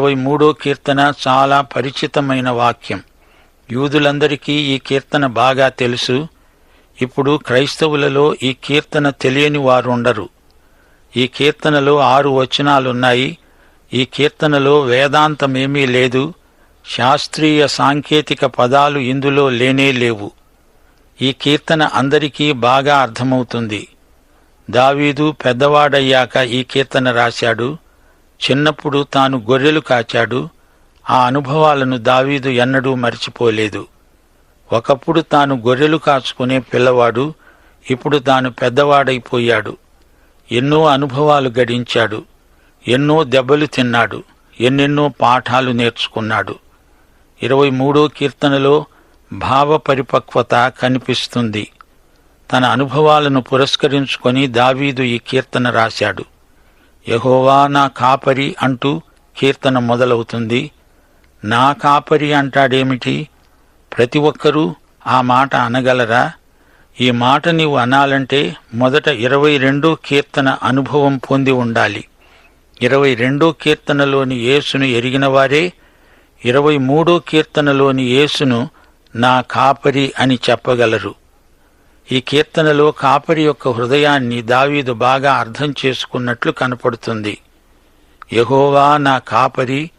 ఇరవై మూడో కీర్తన చాలా పరిచితమైన వాక్యం. యూదులందరికీ ఈ కీర్తన బాగా తెలుసు. ఇప్పుడు క్రైస్తవులలో ఈ కీర్తన తెలియని వారుండరు. ఈ కీర్తనలో ఆరు వచనాలున్నాయి. ఈ కీర్తనలో వేదాంతమేమీ లేదు. శాస్త్రీయ సాంకేతిక పదాలు ఇందులో లేనే లేవు. ఈ కీర్తన అందరికీ బాగా అర్థమవుతుంది. దావీదు పెద్దవాడయ్యాక ఈ కీర్తన రాశాడు. చిన్నప్పుడు తాను గొర్రెలు కాచాడు ఆ అనుభవాలను దావీదు ఎన్నడూ మర్చిపోలేదు. ఒకప్పుడు తాను గొర్రెలు కాచుకునే పిల్లవాడు ఇప్పుడు తాను పెద్దవాడైపోయాడు. ఎన్నో అనుభవాలు గడించాడు ఎన్నో దెబ్బలు తిన్నాడు ఎన్నెన్నో పాఠాలు నేర్చుకున్నాడు. ఇరవై మూడో కీర్తనలో భావ పరిపక్వత కనిపిస్తుంది. తన అనుభవాలను పురస్కరించుకొని దావీదు ఈ కీర్తన రాశాడు. యహోవా నా కాపరి అంటూ కీర్తన మొదలవుతుంది. నా కాపరి అంటాడేమిటి? ప్రతి ఒక్కరూ ఆ మాట అనగలరా? ఈ మాట నీవు అనాలంటే మొదట ఇరవై రెండో కీర్తన అనుభవం పొంది ఉండాలి. ఇరవై రెండో కీర్తనలోని యేసును ఎరిగినవారే ఇరవై మూడో కీర్తనలోని యేసును నా కాపరి అని చెప్పగలరు. ఈ కీర్తనలో కాపరి యొక్క హృదయాన్ని దావీదు బాగా అర్థం చేసుకున్నట్లు కనపడుతుంది. యహోవా నా కాపరి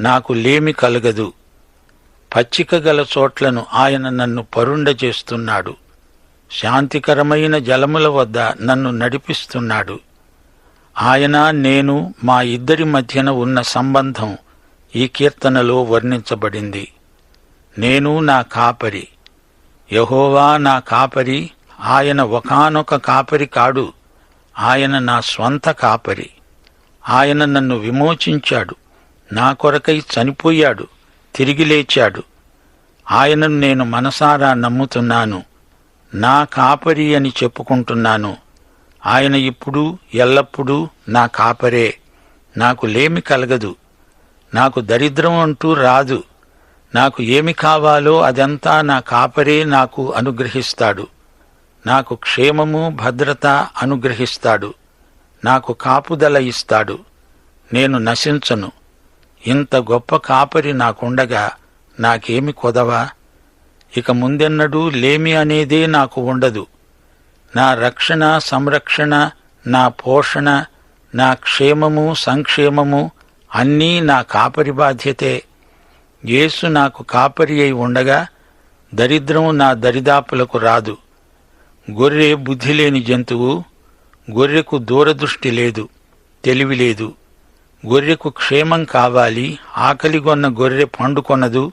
నాకు లేమి కలగదు. పచ్చిక గల చోట్లను ఆయన నన్ను పరుండ చేస్తున్నాడు. శాంతికరమైన జలముల వద్ద నన్ను నడిపిస్తున్నాడు. ఆయన నేను మా ఇద్దరి మధ్యన ఉన్న సంబంధం ఈ కీర్తనలో వర్ణించబడింది. నేను నా కాపరి. యహోవా నా కాపరి ఆయన ఒకానొక కాపరి కాడు. ఆయన నా స్వంత కాపరి. ఆయన నన్ను విమోచించాడు. నా కొరకై చనిపోయాడు. తిరిగి లేచాడు. ఆయనను నేను మనసారా నమ్ముతున్నాను. నా కాపరి అని చెప్పుకుంటున్నాను. ఆయన ఇప్పుడు ఎల్లప్పుడూ నా కాపరే. నాకు లేమి కలగదు. నాకు దరిద్రం అంటూ రాదు. నాకు ఏమి కావాలో అదంతా నా కాపరే నాకు అనుగ్రహిస్తాడు. నాకు క్షేమము భద్రత అనుగ్రహిస్తాడు. నాకు కాపుదల ఇస్తాడు. నేను నశించను. ఇంత గొప్ప కాపరి నాకుండగా నాకేమి కొదవా? ఇక ముందెన్నడూ లేమి అనేదే నాకు ఉండదు. నా రక్షణ సంరక్షణ నా పోషణ నా క్షేమము సంక్షేమము అన్నీ నా కాపరి బాధ్యతే. యేసు నాకు కాపరి అయి ఉండగా దరిద్రం నా దరిదాపులకు రాదు. గొర్రె బుద్ధి లేని జంతువు గొర్రెకు దూరదృష్టి లేదు తెలివి లేదు. గొర్రెకు క్షేమం కావాలి ఆకలిగొన్న గొర్రె పండుకొనదు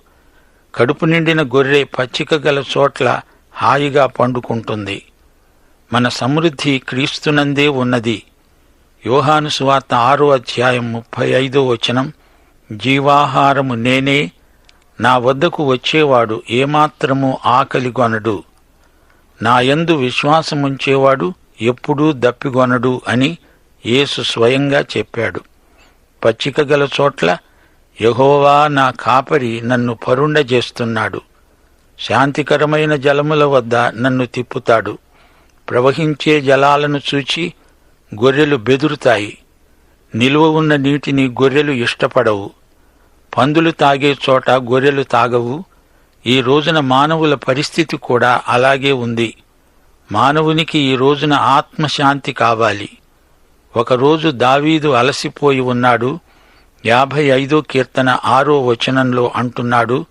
కడుపు నిండిన గొర్రె పచ్చిక గల చోట్ల హాయిగా పండుకుంటుంది. మన సమృద్ధి క్రీస్తునందే ఉన్నది. యోహాను సువార్త ఆరో అధ్యాయం ముప్పై ఐదో వచనం జీవాహారము నేనే నా వద్దకు వచ్చేవాడు ఏమాత్రము ఆకలిగొనడు నాయందు విశ్వాసముంచేవాడు ఎప్పుడూ దప్పిగొనడు అని యేసు స్వయంగా చెప్పాడు. పచ్చిక గల చోట్ల యహోవా నా కాపరి నన్ను పరుండజేస్తున్నాడు. శాంతికరమైన జలముల వద్ద నన్ను తిప్పుతాడు. ప్రవహించే జలాలను చూచి గొర్రెలు బెదురుతాయి. నిలువ ఉన్న నీటిని గొర్రెలు ఇష్టపడవు. పందులు తాగే చోట గొర్రెలు తాగవు. ఈ రోజున మానవుల పరిస్థితి కూడా అలాగే ఉంది. మానవునికి ఈ రోజున ఆత్మశాంతి కావాలి. ఒకరోజు దావీదు అలసిపోయి ఉన్నాడు. యాభై ఐదో కీర్తన ఆరో వచనంలో అంటున్నాడు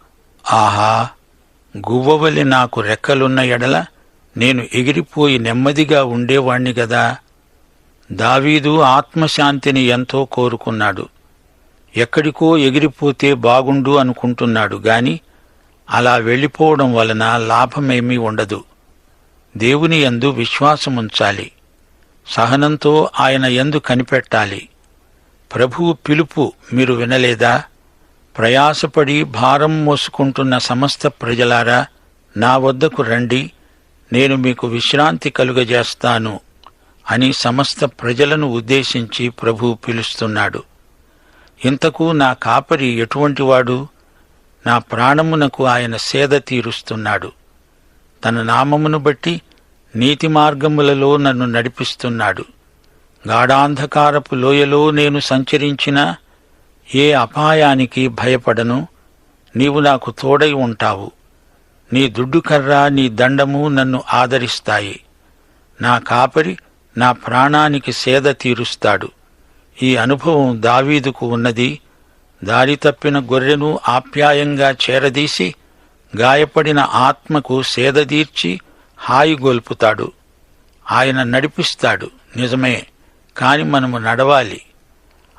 ఆహా గువ్వవలి నాకు రెక్కలున్న ఎడల నేను ఎగిరిపోయి నెమ్మదిగా ఉండేవాణ్ణి గదా? దావీదు ఆత్మశాంతిని ఎంతో కోరుకున్నాడు. ఎక్కడికో ఎగిరిపోతే బాగుండు అనుకుంటున్నాడు గాని అలా వెళ్ళిపోవడం వలన లాభమేమీ ఉండదు. దేవుని యందు విశ్వాసముంచాలి. సహనంతో ఆయన యందు కనిపెట్టాలి. ప్రభువు పిలుపు మీరు వినలేదా? ప్రయాసపడి భారం మోసుకుంటున్న సమస్త ప్రజలారా నా వద్దకు రండి నేను మీకు విశ్రాంతి కలుగజేస్తాను అని సమస్త ప్రజలను ఉద్దేశించి ప్రభువు పిలుస్తున్నాడు. ఇంతకు నా కాపరి ఎటువంటివాడు నా ప్రాణమునకు ఆయన సేద తీరుస్తున్నాడు. తన నామమును బట్టి నీతి మార్గములలో నన్ను నడిపిస్తున్నాడు. గాఢాంధకారపు లోయలో నేను సంచరించినా ఏ అపాయానికి భయపడను నీవు నాకు తోడై ఉంటావు. నీ దుడ్డుకర్ర నీ దండము నన్ను ఆదరిస్తాయి. నా కాపరి నా ప్రాణానికి సేద తీరుస్తాడు. ఈ అనుభవం దావీదుకు ఉన్నది. దారి తప్పిన గొర్రెను ఆప్యాయంగా చేరదీసి గాయపడిన ఆత్మకు సేదదీర్చి హాయిగొల్పుతాడు ఆయన నడిపిస్తాడు నిజమే కాని మనము నడవాలి.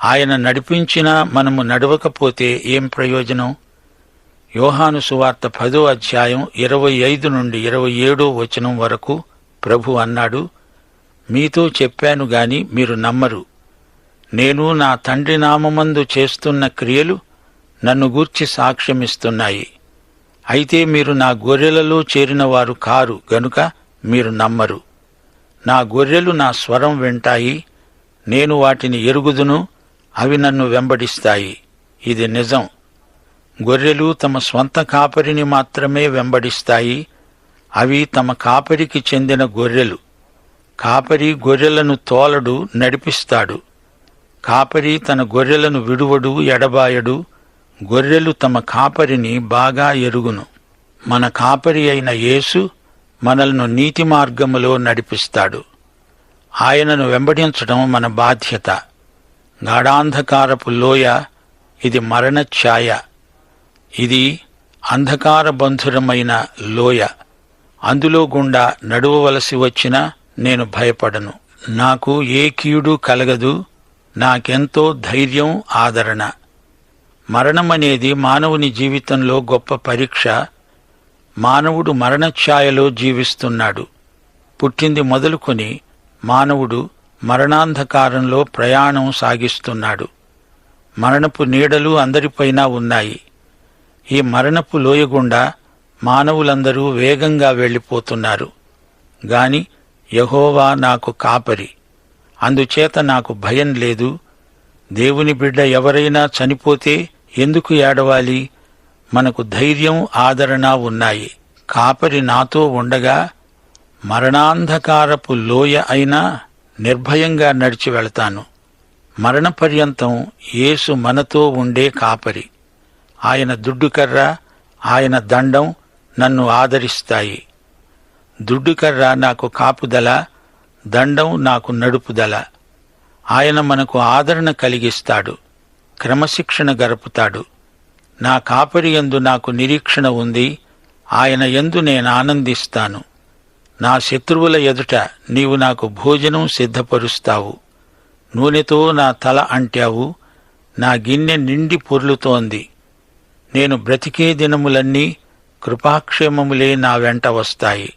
ఆయన నడిపించినా మనము నడవకపోతే ఏం ప్రయోజనం? యోహాను సువార్త పదో అధ్యాయం ఇరవై ఐదు నుండి ఇరవై ఏడో వచనం వరకు ప్రభు అన్నాడు మీతో చెప్పాను గాని మీరు నమ్మరు. నేను నా తండ్రి నామమందు చేస్తున్న క్రియలు నన్ను గూర్చి సాక్ష్యమిస్తున్నాయి. అయితే మీరు నా గొర్రెలలో చేరినవారు కారు గనుక మీరు నమ్మరు. నా గొర్రెలు నా స్వరం వింటాయి నేను వాటిని ఎరుగుదును అవి నన్ను వెంబడిస్తాయి. ఇది నిజం. గొర్రెలు తమ స్వంత కాపరిని మాత్రమే వెంబడిస్తాయి అవి తమ కాపరికి చెందిన గొర్రెలు. కాపరి గొర్రెలను తోలడు నడిపిస్తాడు. కాపరి తన గొర్రెలను విడువడు ఎడబాయడు. గొర్రెలు తమ కాపరిని బాగా ఎరుగును. మన కాపరి అయిన యేసు మనల్ని నీతి మార్గములో నడిపిస్తాడు. ఆయనను వెంబడించడం మన బాధ్యత. గాఢాంధకారపు లోయ ఇది మరణఛాయ ఇది అంధకారబంధురమైన లోయ. అందులో గుండా నడువవలసి వచ్చినా నేను భయపడను. నాకు ఏ కీడు కలగదు. నాకెంతో ధైర్యం ఆదరణ. మరణమనేది మానవుని జీవితంలో గొప్ప పరీక్ష. మానవుడు మరణఛాయలో జీవిస్తున్నాడు. పుట్టింది మొదలుకొని మానవుడు మరణాంధకారంలో ప్రయాణం సాగిస్తున్నాడు. మరణపు నీడలు అందరిపైనా ఉన్నాయి. ఈ మరణపు లోయగుండా మానవులందరూ వేగంగా వెళ్ళిపోతున్నారు. గాని యహోవా నాకు కాపరి. అందుచేత నాకు భయం లేదు. దేవుని బిడ్డ ఎవరైనా చనిపోతే ఎందుకు ఏడవాలి? మనకు ధైర్యం ఆదరణ ఉన్నాయి. కాపరి నాతో ఉండగా మరణాంధకారపు లోయ అయినా నిర్భయంగా నడిచి వెళతాను. మరణపర్యంతం యేసు మనతో ఉండే కాపరి. ఆయన దుడ్డుకర్ర ఆయన దండం నన్ను ఆదరిస్తాయి. దుడ్డుకర్ర నాకు కాపుదల దండం నాకు నడుపుదల ఆయన మనకు ఆదరణ కలిగిస్తాడు క్రమశిక్షణ గరుపుతాడు. నా కాపరి యందు నాకు నిరీక్షణ ఉంది ఆయన ఎందు నేను ఆనందిస్తాను. నా శత్రువుల ఎదుట నీవు నాకు భోజనం సిద్ధపరుస్తావు. నూనెతో నా తల అంటావు నా గిన్నె నిండి పొర్లుతోంది. నేను బ్రతికే దినములన్నీ కృపాక్షేమములే నా వెంట వస్తాయి.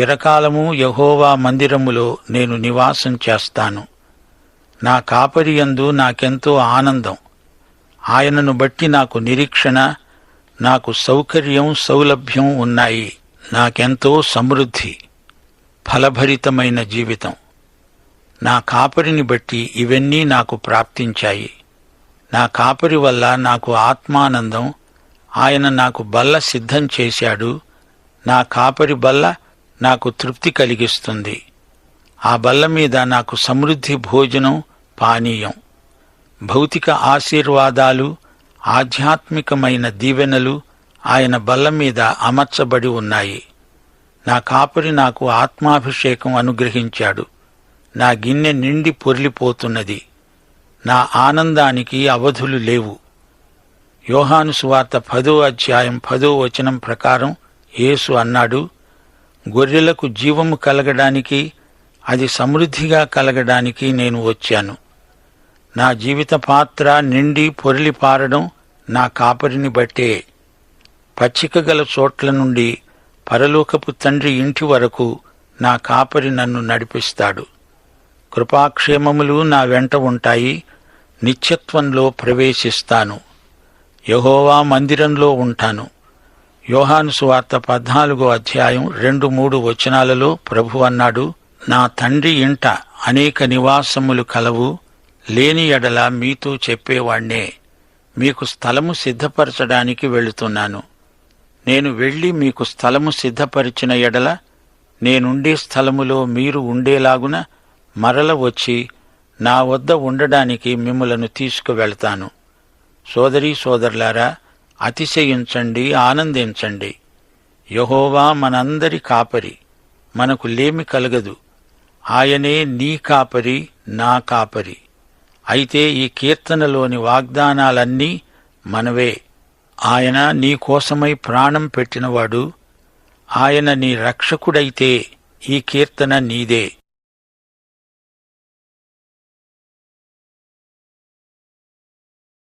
చిరకాలము యహోవా మందిరములో నేను నివాసం చేస్తాను. నా కాపరియందు నాకెంతో ఆనందం. ఆయనను బట్టి నాకు నిరీక్షణ నాకు సౌకర్యం సౌలభ్యం ఉన్నాయి. నాకెంతో సమృద్ధి ఫలభరితమైన జీవితం. నా కాపరిని బట్టి ఇవన్నీ నాకు ప్రాప్తించాయి. నా కాపరి వల్ల నాకు ఆత్మానందం. ఆయన నాకు బల్ల సిద్ధం చేశాడు. నా కాపరి బల్ల నాకు తృప్తి కలిగిస్తుంది. ఆ బల్ల మీద నాకు సమృద్ధి భోజనం పానీయం. భౌతిక ఆశీర్వాదాలు ఆధ్యాత్మికమైన దీవెనలు ఆయన బల్ల మీద అమర్చబడి ఉన్నాయి. నా కాపరి నాకు ఆత్మాభిషేకం అనుగ్రహించాడు. నా గిన్నె నిండి పొర్లిపోతున్నది. నా ఆనందానికి అవధులు లేవు. యోహాను సువార్త పదో అధ్యాయం పదో వచనం ప్రకారం యేసు అన్నాడు గొర్రెలకు జీవము కలగడానికి అది సమృద్ధిగా కలగడానికి నేను వచ్చాను. నా జీవిత పాత్ర నిండి పొరిలి పారడం నా కాపరిని బట్టే. పచ్చిక గల చోట్ల నుండి పరలోకపు తండ్రి ఇంటి వరకు నా కాపరి నన్ను నడిపిస్తాడు. కృపాక్షేమములు నా వెంట ఉంటాయి నిత్యత్వంలో ప్రవేశిస్తాను. యహోవా మందిరంలో ఉంటాను. యోహాను సువార్త పద్నాలుగో అధ్యాయం రెండు మూడు వచనాలలో ప్రభు అన్నాడు నా తండ్రి ఇంట అనేక నివాసములు కలవు లేని ఎడల మీతో చెప్పేవాణ్ణే. మీకు స్థలము సిద్ధపరచడానికి వెళుతున్నాను. నేను వెళ్ళి మీకు స్థలము సిద్ధపరిచిన ఎడల నేనుండే స్థలములో మీరు ఉండేలాగున మరల వచ్చి నా వద్ద ఉండడానికి మిమ్మలను తీసుకువెళ్తాను. సోదరీ సోదరులారా అతిశయించండి ఆనందించండి. యహోవా మనందరి కాపరి మనకు లేమి కలగదు. ఆయనే నీ కాపరి నా కాపరి. అయితే ఈ కీర్తనలోని వాగ్దానాలన్నీ మనవే. ఆయన నీ కోసమై ప్రాణం పెట్టినవాడు. ఆయన నీ రక్షకుడైతే ఈ కీర్తన నీదే.